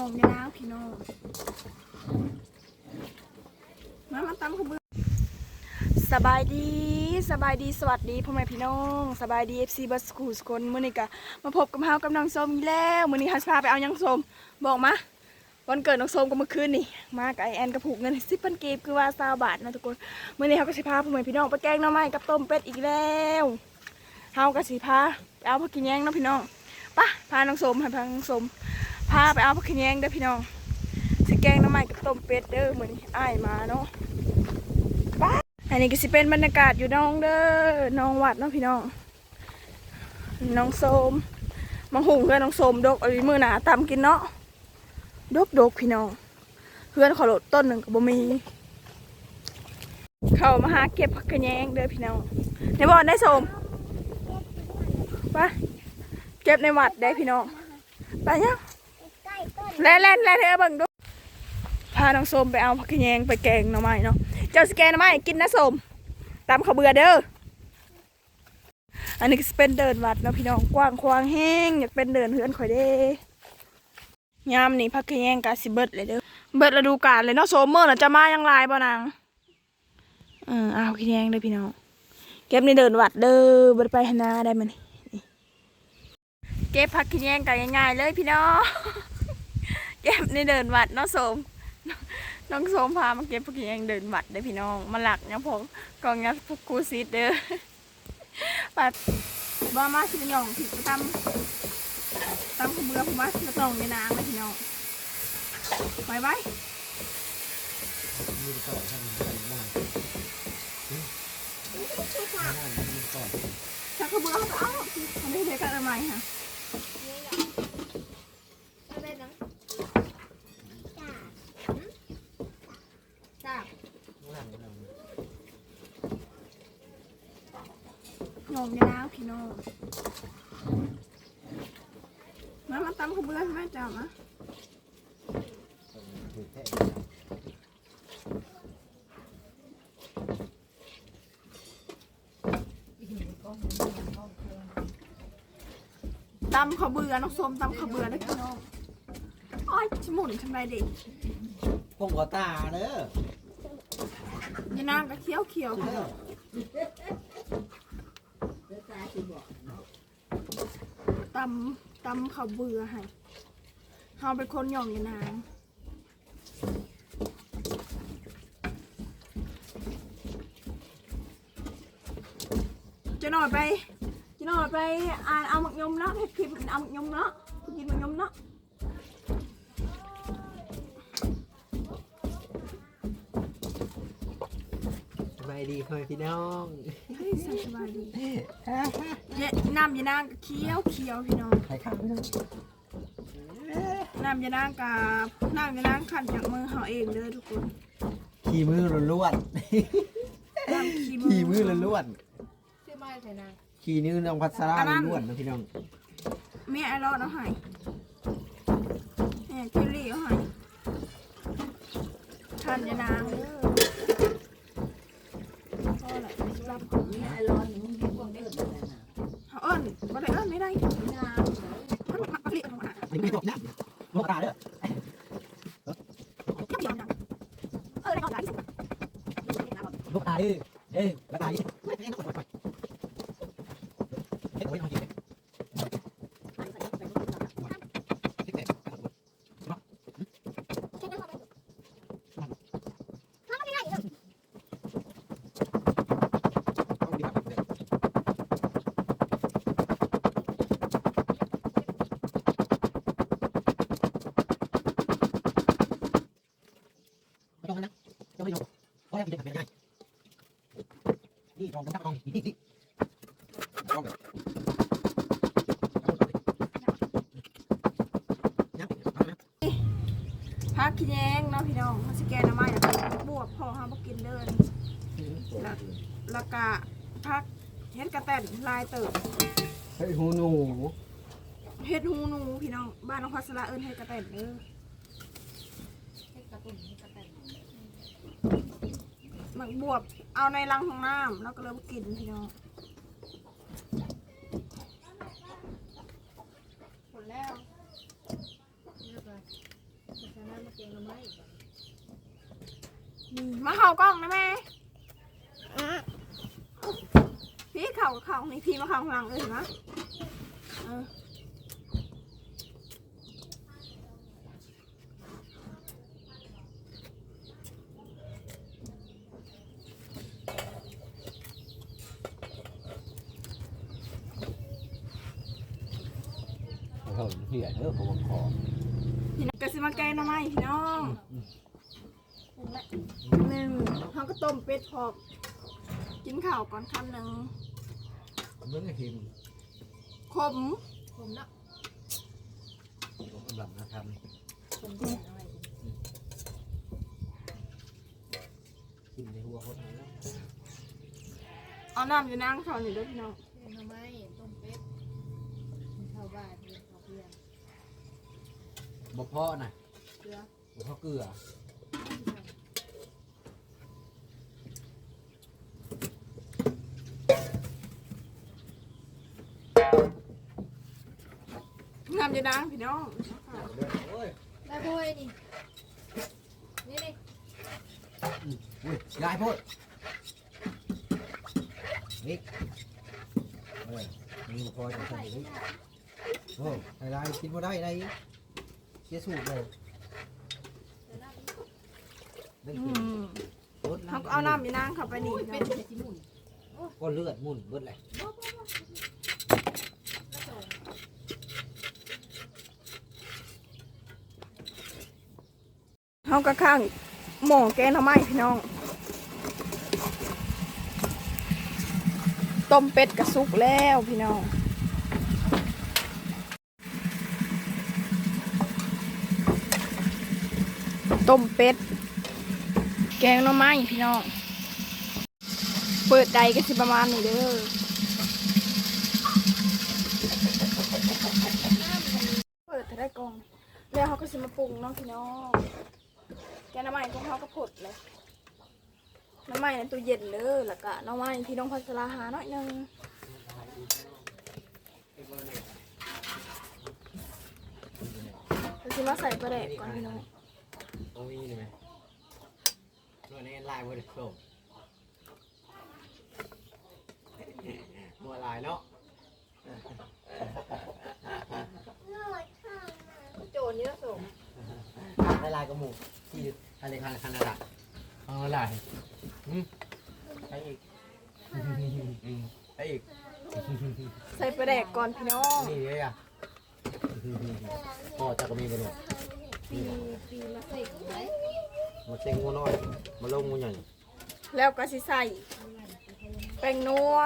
น้องยาวพี่น้องมามาตำขบวนสบายดีสบายดีสวัสดีพ่อแม่พี่น้องสบายดีเอฟซีบัสคูสคนมื้อนี้ก็มาพบกับเฮากับน้องส้มอีแล้วมื้อนี้ฮาสิพาไปเอายังส้มบอกมาวันเกิดน้องส้มก็เมื่อคืนนี่มากับไอแอนกระผูกเงินสิบพันกีบคือว่าซาวบาทนะทุกคนมื้อนี้เฮาก็สิพาพ่อแม่พี่น้องไปแกงน่อไม้กับต้มเป็ดอีกแล้วเฮาก็สิพาเอาผักกินแยงเนาะพี่น้องปะพาน้องส้มให้พาน้องส้ม พาไปเอาผักแยงเด้อพี่น้องสิแกงน้ำมันกับต้มเป็ดเด้อเหมือนอ้ายมาเนาะไอันนี้ก็สิเป็นบรรยากาศอยู่น้องเด้อน้องวัดเนาะพี่น้องน้องโสมมังหุงเพื่อนน้องโสมดกเอ้ยมือหนาตำกินเนาะดกดกพี่น้องเพื่อนขอโหลดต้นหนึ่งกับบ่มี เข้ามาหาเก็บผักขะแยงเด้อพี่น้องในบ่อนได้โสมไปเก็บในวัดได้พี่น้องไปยังใกล้ต้น แล่นแล่นแล่นเธอเบิ่งดูพาน้องส้มไปเอาผักขะแยงไปแกงหน่อไม้เนาะเจ้าสแกนหน่อไม้กินนะส้มตามข้าเบื่อเด้ออันนี้ก็เป็นเดินวัดเนาะพี่น้องกว้างควางแห้งอยากเป็นเดินเฮือนข่อยเด้ยามนี้ผักขะแยงกาสิเบิดเลยเด้อเบิดฤดูกาลเลยเนาะโซมเมอร์น่ะจะมายังลายบ่นางเออเอาผักขะแยงเด้อพี่น้องเก็บในเดินวัดเด้อบ่ได้ไปหนนาได้มั้ยนี่เก็บผักขะแยงกันง่ายๆเลยพี่น้อง เก็บในเดินวัดเนาะโสมน้องโสมพามาเก็บพวกนี้เองเดินวัดเด้พี่น้อง มาหลักเนี่ยผมกองเนี้ยพวกกูซีดเด้อปัดบ้ามาสิเป็นหยองผิดไปตำตำขบเบือผมว่าจะต้องในน้ำเลยพี่น้องไปไว้มีต่อทำอะไรบ้างมีต่อถ้าขบเบือเขาเอาทำได้เลยกันทำไมฮะ ไม่เป็นน้ำจ้าจ้า หย่องในน้ำพี่น้อง มามาตำขบเบือใช่ไหมจ้ามาตำข้าวเบื่อน้องส้มตำข้าวเบื่อนะพี่น้องอ้อยชะมุนทำไรเด็กผมก็ตาเด้อยีนางก็เคี้ยวเคี้ยวพี่น้อ ตำตำข้าวเบื่อให้เฮาเป็นคนหย่องยีนางจะหน่อยไปจะหน่อยไปอ่านเอาหมักยมเนาะให้คลิปเอาหมักยมเนาะกินหมักยมเนาะ บายดีพ่อพี่น้องเฮ้ยสบายดีเยน้ำยานางก็เคี้ยวเคี้ยวพี่น้องใครข้าวพี่น้องน้ำยานางกับน้ำยานางขันจากมือเขาเองเลยทุกคน ขี่มือล้วนน้ำขี้ๆมือขี่มือล้วนชื่อไม่ใช่นางๆขี่นิ้วน้องพัสราล้วนๆนะพี่น้องเมียไอรอดเอาให้เนี่ยคิลลี่เอาให้ขันยานางเด้อพ่อแหละสิรับของเมียไอรอดเขาเอิ้นบ่ได้เอิ้นไม่ได้มันมักเรียกมา นี่ไม่บอกนะบอกตาเด้อ เดี๋ยวนะเออได้เอาหลายสิ บอกตาเด้อเอ้ยบอกตาดิไม่ไม่ต้องปล่อยปล่อยเฮ้ยโอ้ยเอาดิไม่ต้องนะต้องไม่ยอมเพราะแล้วกินได้ง่ายนี่ล องกันทักลองนี่นี่ลองกันยังพักขี้แยงเนาะพี่น้องมันสแกนเอามาอย่ากบวบพอห้ามกินเดินแล้วก็พักเฮ็ดกระแตนลายเติบเฮ้ยหูหนูเฮ็ดหูหนูพี่น้องบ้านน้องพัสระเอิ้นเฮ็ดกระแตนเด้อหมักบวบ เอาในรังของน้ำแล้วก็เริ่มกินพี่น้องหมดแล้วเรียบร้อยงละไม้นี่มาเข่ากล้องนะแม่พี่เข่าเข่านี่พี่มาเข่าข้างหลังเลยเห็นไหมเออ เขาเหี้ยเด้อเขาบอกขอพี่น้องกระซิมาแกงหน่อไม้พี่น้องหนึ่งเขาก็ต้มเป็ดพอบกินข้าวก่อนคำหนึ่งเมื่อไงทีมขมผมเนาะผมกำลังนะครับผมก่หน่อยกินในหัวเขาทั้งนั้นเอาน้ำอยู่นั่งช้อนอยู่ด้วยพี่น้องแกงละไม้ต้มเป็ดเข้าบ้านเรียนข้าวเพื่อน บ่พอน่ะเกลือบ่พอเกลือน้ำอยู่นั่งพี่น้องโอ้ยได้พ่อยนี่นี่นี่อุ้ยยายพูดนี่เอ้ยมีบ่พอจะใส่นี่โอ้ยไอ้ไรกินบ่ได้ไร เสียสูตรเลยเรื่องอืกินมโคตรเขาก็เอาน้ำอยู่นั่งเข้าไปนี่อุ้ยพี่เป็น้นองเห็ดสิหมุนก็เลือดมุ่นเบิดเลยแล้วส่งเขาก็ข้างหม้อแกงหน่อไม้พี่น้อง ต้มเป็ดกระสุกแล้วพี่น้อง ต้มเป็ด แกงหน่อไม้พี่น้อง เปิดใดก็สิประมาณนี้เด้อเปิดถ้าได้กอง แล้วเขาก็สิมาปรุงเนาะพี่น้อง แกงหน้ำไม้ของเขาก็ผดเลยน้ำไม้ในตู้เย็นเลยแล้วก็น้ำไม้ที่น้องพัสลาหาหน่อยหนึงเราจะมาใส่ปลาแดกก่อนพี่น้อง ตรงนี้เลยไหมนวดในลายบริโภคมัวลายเนาะโจรเยอะส่งลายลายกระหมูที่ทะเลคันคันระเอาลายอืมไปอีกอืมไปอีกใส่ปลาแดกก่อนพี่น้องนี่เลยอะพ่อจะก็มีบนหัว ปีปีมาใส่ไว้มาเซ็งงูน้อย มาลงงูใหญ่แล้วก็สิใส่แป้งนัว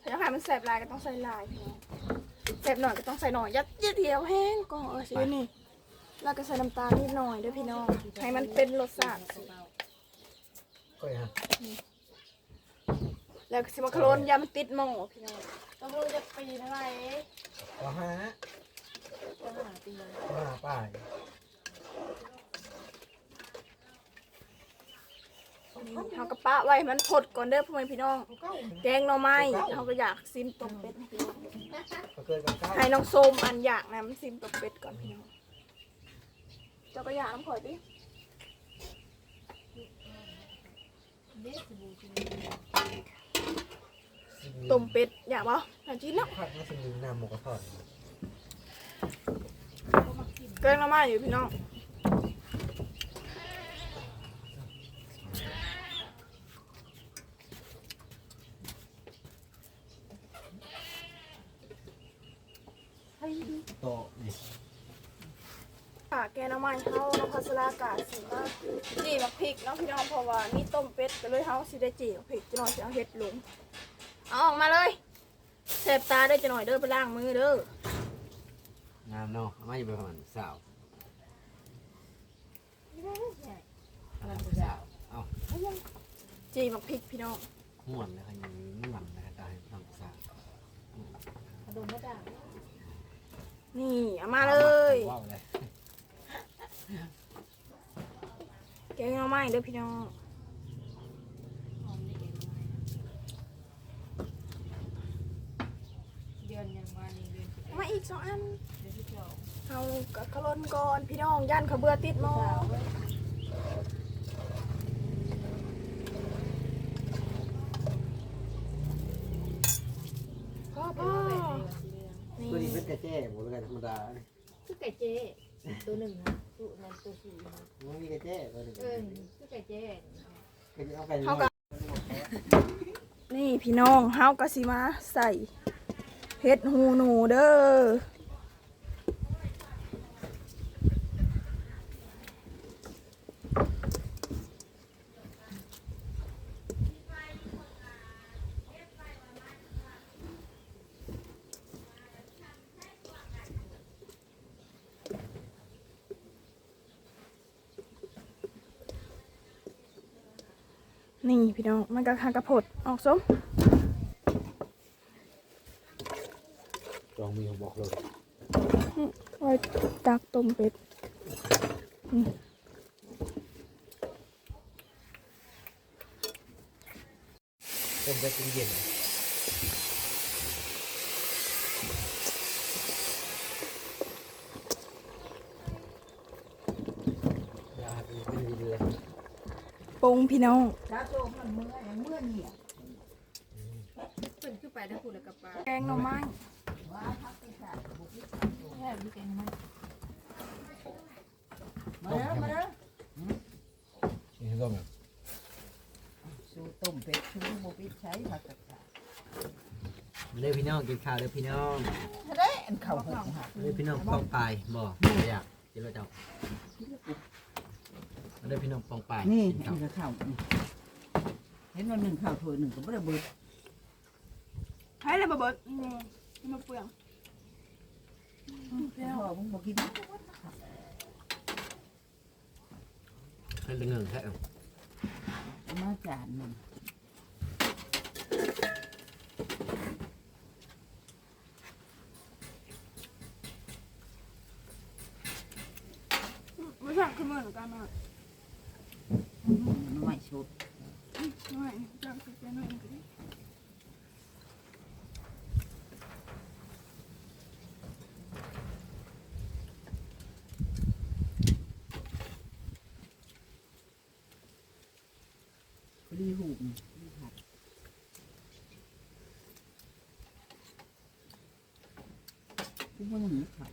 ถ้าอยากให้มันแสบลายก็ต้องใส่ลายพี่น้องแสบหน่อยก็ต้องใส่หน่อยยัดเยียดเดียวแห้งก่อนเออสินี่แล้วก็ใส่น้ำตาลนิดหน่อยด้วยพี่น้องให้มันเป็นรสชาติก็ฮะแล้วก็สิมาโคลนยามันติดหม้อพี่น้อง ก็ไม่รู้จะปีเท่าไหร่ว่าฮะจะหาปีว่าป้ายเขาก็ปะไว้มันพดก่อนเด้อพ่อแม่พี่น้อง แกงหน่อไม้เขาก็อยากซิมต้มเป็ดให้น้องก็เกินกับเก้าให้น้องส้มอันอยากนะมันซิมต้มเป็ดก่อนพี่น้อง เจ้าก็อยากน้ำข่อยดิเต้มเป็ดอยากบ่อยากกินเนาะผัดมาสิงน้ำหมกกระทอดแกงหน่อไม้อยู่พี่น้องโตนี่ค่ะแกงหน่อไม้เขาน้องพัสลากาสีมากจีมักพริกเนาะพี่น้องเพราะว่านี่ต้มเป็ดก็เลยเขาสิได้จีมักพริกจะหน่อยสิเอาเห็ดลง เอาออกมาเลยเสบตาได้อจะหน่อยเด้อไปล้างมือเด้อ งามเนาะไม่ไปผ่านสาวสาวเอาจีมักพริกพี่น้องม่วนเลยค่ะยังม่วนนะครับตายทำสาวกระดมกระด่างนี่เอามาเลยว้าวเลยแกงหน่อไม้เด้อพี่น้อง หอมนี่เองเดื อนยังว่านี่เดือนไม่อีกสองอันเดี๋ยวที่สองเอากะกะลนก่อนพี่น้องย่านเขาเบื่อติดหมอสาวเว้ยพ่อเอาพ่อไว้ในวันที่เรื่องตัวนี้เป็นกระแจ้หมดเลยธรรมดาคือไก่เจ๊ตัวหนึ่งนะตัวนั้นตัวสี่นะมันมีกระแจ้ตัวนี้เออคือไก่เจ๊เป็นเอาไปเขากะนี่พี่น้องเฮากะสิมาใส่ เฮ็ดหูหนูเด้อนี่พี่น้องมันก็คางกระพดออกส้ม ลองมีบอกเลยไว้ตักต้มเป็ดต้มไปกินเย็นยาเป็นเป็นวินเลยปรุงพี่น้องแล้วโตมันเมื่อเมื่อเนี่ยเป็นขึ้นไปแล้วคุณแล้วกับปลาแกงหน่อไม้แค่ดูแกง มาแล้วมาแล้วนี่ต้มอะสูต้มเป็ดชูโมปิใช้ผักกระชาเด้อพี่น้องกินข้าวเด้อพี่น้องทะเลอันเข่าหงหักเด้อพี่น้องปองปลายบ่อยากกินแล้วเจ้าเด้อพี่น้องปองปลายนี่กินอัข้าวนละข้าวเห็นว่าหนึ่งข้าวถ้วยหนึ่งก็ไม่ได้เบิดให้เลยบะเบิดนี่ มาเปลืองพ่อมึงบอกกินให้เงินแค่เอามาจานหนึ่งไม่ใช่คือเหมือนกันอะน้อยชุดไม่จังคือแกน้อยก็ไรีหูมรีผัดกูว่าหนีไข่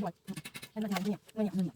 我的天呐我的娘我的娘